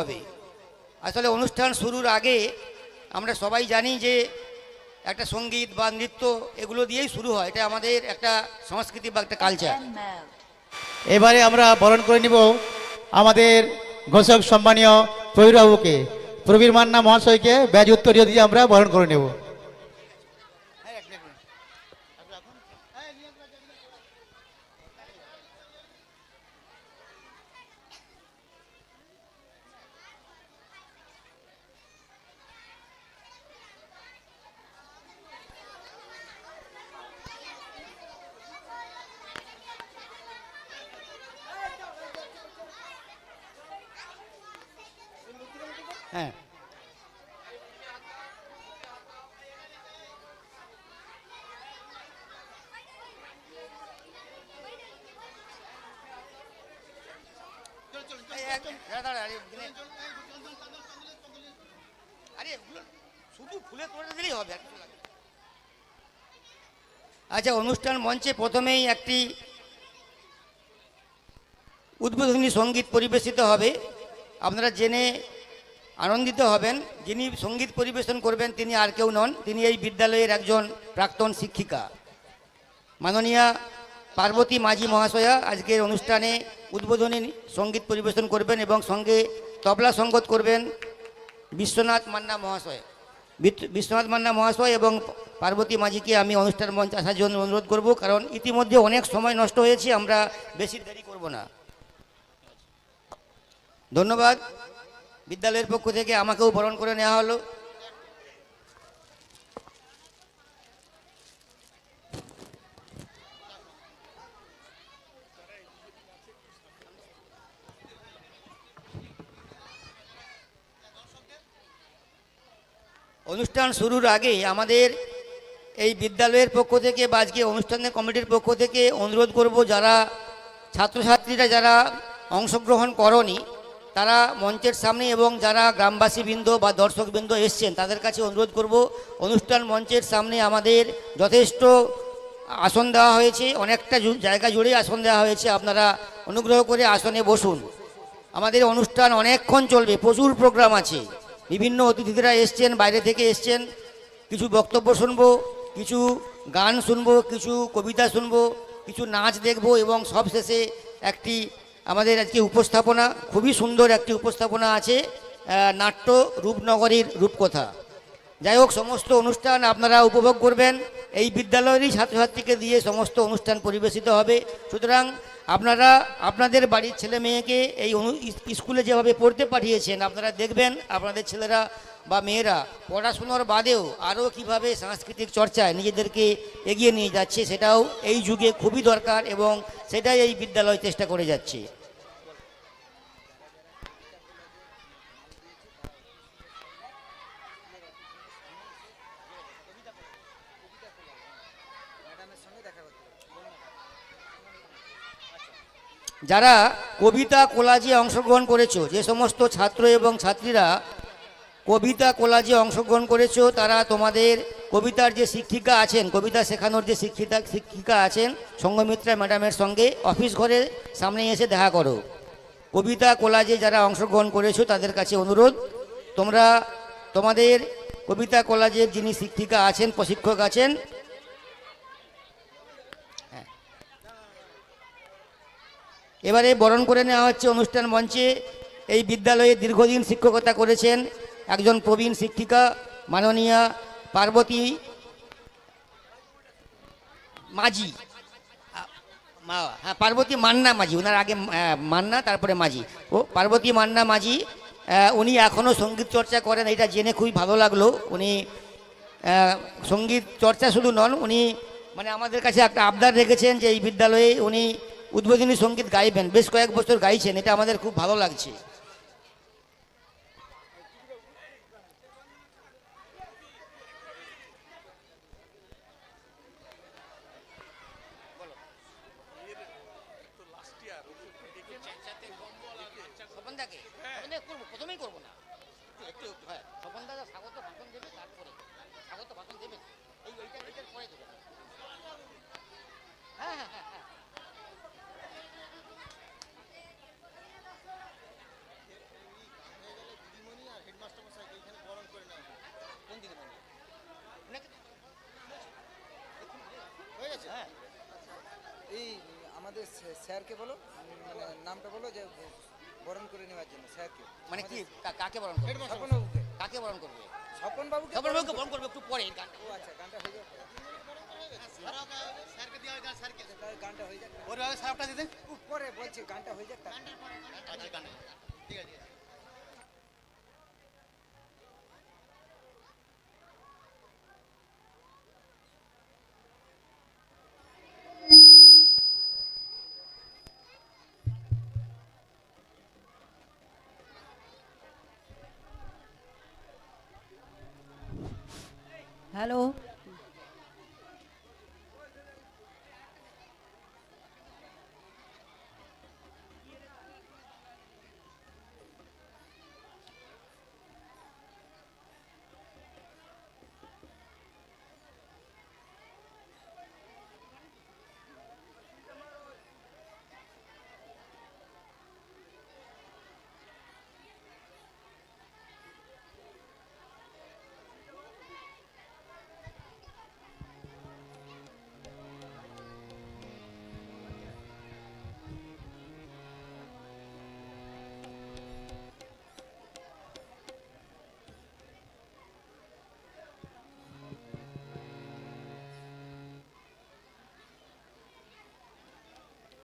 হবে। আসলে অনুষ্ঠান শুরুর আগে আমরা সবাই জানি যে একটা সংগীত বা নৃত্য এগুলো দিয়েই শুরু হয়। এটা আমাদের একটা সংস্কৃতি বা একটা কালচার এবারে আমরা বরণ করে নিব আমাদের ঘোষক সম্মানীয় প্রবীরবাবুকে। প্রবীর মান্না মহাশয়কে ব্যাজ উত্তরীয় দিয়ে আমরা বরণ করে নেব। হ্যাঁ। আচ্ছা অনুষ্ঠান মঞ্চে প্রথমেই একটি উদ্বোধনী সংগীত পরিবেশিত হবে আপনারা জেনে আনন্দিত হবেন। যিনি সংগীত পরিবেশন করবেন, তিনি আর কেউ নন। তিনি এই বিদ্যালয়ের একজন প্রাক্তন শিক্ষিকা। মাননীয়া পার্বতী মাঝি মহাশয়া আজকের অনুষ্ঠানে উদ্বোধনী সংগীত পরিবেশন করবেন এবং সঙ্গে তবলা সঙ্গত করবেন বিশ্বনাথ মান্না মহাশয়। বিশ্বনাথ মান্না মহাশয় এবং পার্বতী মাঝিকে আমি অনুষ্ঠান মঞ্চে আসার জন্য অনুরোধ করব, কারণ ইতিমধ্যে অনেক সময় নষ্ট হয়েছে, আমরা বেশি দেরি করব না। ধন্যবাদ। বিদ্যালয়ের পক্ষ থেকে আমাকেও বরণ করে নেওয়া হলো। অনুষ্ঠান শুরুর আগে আমাদের এই বিদ্যালয়ের পক্ষ থেকে বা আজকে অনুষ্ঠানের কমিটির পক্ষ থেকে অনুরোধ করব যারা ছাত্রছাত্রীরা যারা অংশগ্রহণ করনি তারা মঞ্চের সামনে এবং যারা গ্রামবাসীবৃন্দ বা দর্শকবৃন্দ এসছেন, তাদের কাছে অনুরোধ করব, অনুষ্ঠান মঞ্চের সামনে আমাদের যথেষ্ট আসন দেওয়া হয়েছে, অনেকটা জায়গা জুড়ে আসন দেওয়া হয়েছে, আপনারা অনুগ্রহ করে আসনে বসুন। আমাদের অনুষ্ঠান অনেকক্ষণ চলবে, প্রচুর প্রোগ্রাম আছে। বিভিন্ন অতিথিরা এসছেন, বাইরে থেকে এসছেন, কিছু বক্তব্য শুনব, কিছু গান শুনব, কিছু কবিতা শুনব, কিছু নাচ দেখব এবং সবশেষে একটি আমাদের আজকে উপস্থাপনা, খুবই সুন্দর একটি উপস্থাপনা আছে নাট্য রূপনগরীর রূপকথা। যাই হোক, সমস্ত অনুষ্ঠান আপনারা উপভোগ করবেন। এই বিদ্যালয়েরই ছাত্রছাত্রীকে দিয়ে সমস্ত অনুষ্ঠান পরিবেশিত হবে। সুতরাং আপনারা, আপনাদের বাড়ির ছেলে মেয়েকে এই স্কুলে যেভাবে পড়তে পাঠিয়েছেন, আপনারা দেখবেন, আপনাদের ছেলেরা বা মেয়েরা পড়াশুনোর বাদেও আরও কীভাবে সাংস্কৃতিক চর্চায় নিজেদেরকে এগিয়ে নিয়ে যাচ্ছে সেটাও এই যুগে খুবই দরকার এবং সেটাই এই বিদ্যালয় চেষ্টা করে যাচ্ছে। যারা কবিতা, কোলাজে অংশগ্রহণ করেছ, যে সমস্ত ছাত্র এবং ছাত্রীরা কবিতা কোলাজে অংশগ্রহণ করেছ, তারা তোমাদের কবিতার যে শিক্ষিকা আছেন, কবিতা শেখানোর যে শিক্ষিকা শিক্ষিকা আছেন, সঙ্গমিত্রা ম্যাডামের সঙ্গে অফিস ঘরে সামনে এসে দেখা করো। কবিতা কোলাজে যারা অংশগ্রহণ করেছ, তাদের কাছে অনুরোধ, তোমরা তোমাদের কবিতা কোলাজের যিনি শিক্ষিকা আছেন, প্রশিক্ষক আছেন এবারে বরণ করে নেওয়া হচ্ছে অনুষ্ঠান মঞ্চে। এই বিদ্যালয়ে দীর্ঘদিন শিক্ষকতা করেছেন একজন প্রবীণ শিক্ষিকা, মাননীয়া পার্বতী মাঝি। হ্যাঁ পার্বতী মান্না মাঝি, ওনার আগে মান্না, তারপরে মাঝি। ও, পার্বতী মান্না মাঝি উনি এখনও সংগীত চর্চা করেন, এটা জেনে খুবই ভালো লাগল। উনি সংগীত চর্চা শুধু নন, উনি মানে আমাদের কাছে একটা আবদার রেখেছেন যে এই বিদ্যালয়ে উনি উদ্বোধনী সংগীত গাইবেন, বেশ কয়েক বছর গাইছেন, এটা আমাদের খুব ভালো লাগছে স্বপনদাকে স্বপনদা করব প্রথমেই করব না একটু একটু হ্যাঁ স্বপনদা স্বাগত ভাষণ দেবে তারপরে স্বাগত ভাষণ দেবে এই ওইটা ওইটার পরে দেবে হ্যাঁ হ্যাঁ হ্যাঁ হ্যাঁ স্যার- স্যারকে বলো মানে নামটা বলো যে বরণ করে নেওয়ার জন্য স্যারকে। মানে কি? কাকে বরণ করবে? স্বপনবাবুকে। কাকে বরণ করবে? স্বপন বাবুকে বরণ করবে। একটু পরে গানটা। ও আচ্ছা গানটা হয়ে যাক। গানটা হয়ে ও, পরে বলছি গানটা হয়ে যাক ঠিক আছে। Alô?